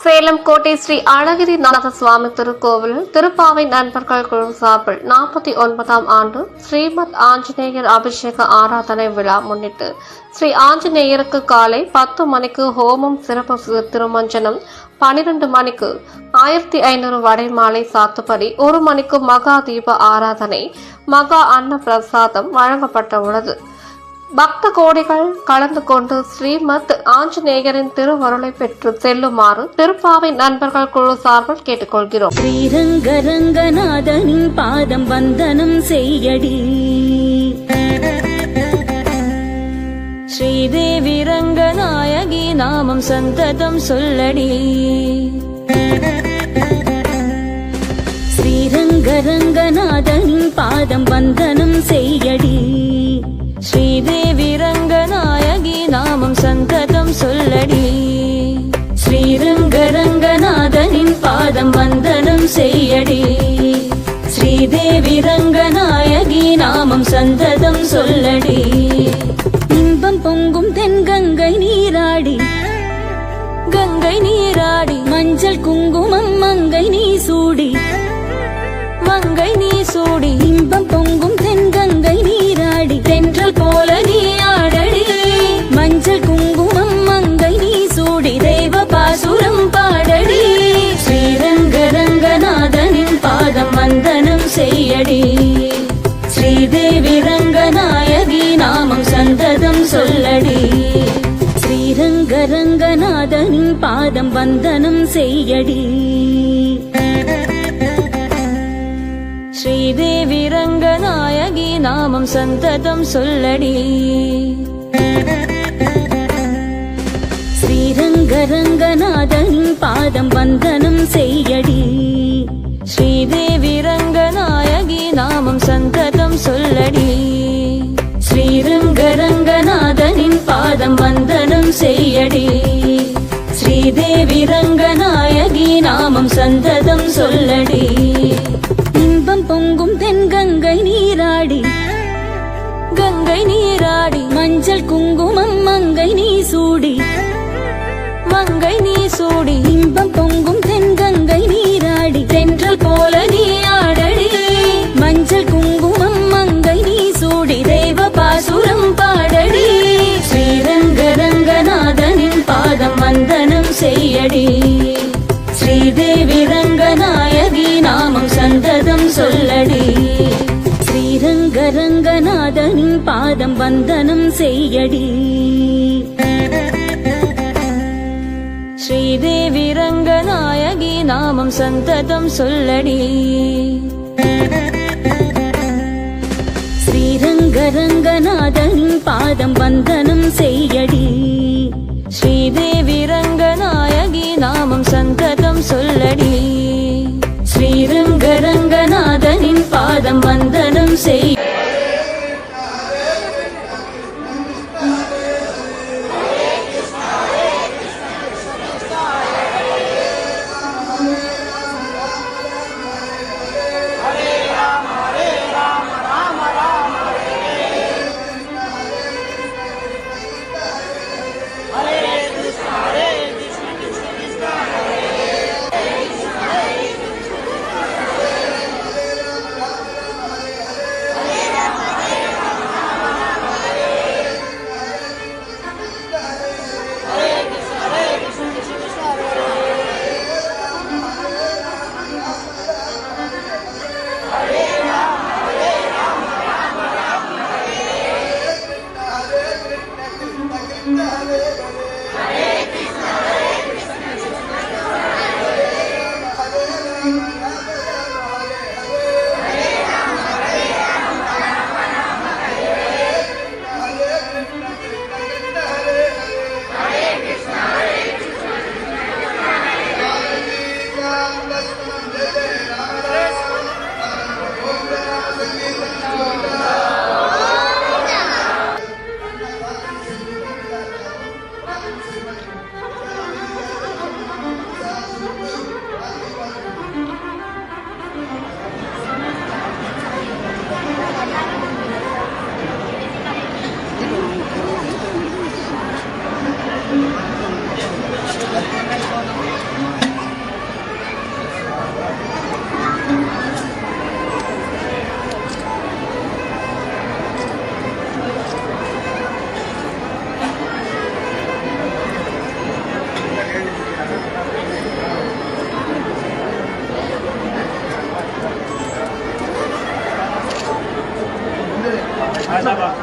சேலம் கோட்டை ஸ்ரீ அழகிரி நாத சுவாமி திருக்கோவிலில் திருப்பாவை நண்பர்கள் குழு சார்பில் நாற்பத்தி ஒன்பதாம் ஆண்டு ஸ்ரீமத் ஆஞ்சநேயர் அபிஷேக ஆராதனை விழா முன்னிட்டு ஸ்ரீ ஆஞ்சநேயருக்கு காலை பத்து மணிக்கு ஹோமம் சிறப்பு திருமஞ்சனம் பனிரெண்டு மணிக்கு ஆயிரத்தி ஐநூறு வடை மாலை சாத்துப்படி ஒரு மணிக்கு மகா தீப ஆராதனை மகா அன்ன பிரசாதம் வழங்கப்பட உள்ளது. பக்த கோடிகள் கலந்து கொண்டு ஸ்ரீமத் ஆஞ்சநேயரின் திருவருளை பெற்று செல்லுமாறு திருப்பாவை நண்பர்கள் குழு சார்பில் கேட்டுக்கொள்கிறோம். ஸ்ரீரங்கரங்கநாதனின் பாதம் வந்தனம் செய்யடி. ஸ்ரீதேவி ரங்கநாயகி நாமம் சந்ததம் சொல்லடி. ஸ்ரீரங்க ரங்கநாதனின் பாதம் வந்தனம் செய்யடி. சந்ததம் சொல்லடி ஸ்ரீரங்கரங்கநாதனின் பாதம் வந்தனம் செய்யடி. ஸ்ரீதேவி ரங்கநாயகி நாமம் சந்ததம் சொல்லடி. இன்பம் பொங்கும் தென்கங்கை நீராடி. கங்கை நீராடி. மஞ்சள் குங்குமம் மங்கை நீ சூடி. மங்கை நீ சூடி. இன்பம் பொங்கும் தென்கங்கை சொல்லடி. ஸ்ரீரங்க ரங்கநாதனின் பாதம் வந்தனம் செய்யடி. ஸ்ரீதேவி ரங்கநாயகி நாமம் சந்ததம் சொல்லடி. ஸ்ரீரங்க ரங்கநாதனின் பாதம் வந்தனம் செய்யடி. ஸ்ரீதேவி ரங்கநாயகி நாமம் சந்ததம் சொல்லடி. பாதம் வந்தனம் செய்யடி. ஸ்ரீதேவி ரங்கநாயகி நாமம் சந்ததம் சொல்லடி. இன்பம் பொங்கும் தென் கங்கை நீராடி. கங்கை நீராடி மஞ்சள் குங்குமம் மங்கை நீ சூடி. மங்கை நீ சூடி இன்பம் பொங்கும் தென்கங்கை ஸ்ரீரங்கரங்கநாதனின் பாதம் வந்தனம் செய்யடி. ஸ்ரீதேவி ரங்கநாயகி நாமம் சந்ததம் சொல்லடி. ஸ்ரீரங்கரங்கநாதனின் பாதம் வந்தனம் செய்யடி. ஸ்ரீதேவி ரங்கநாயகி நாமம் சந்ததம் சொல்லடி. ஸ்ரீரங்கரங்கநாதனின் பாதம் வந்தனம் செய் 来来吧。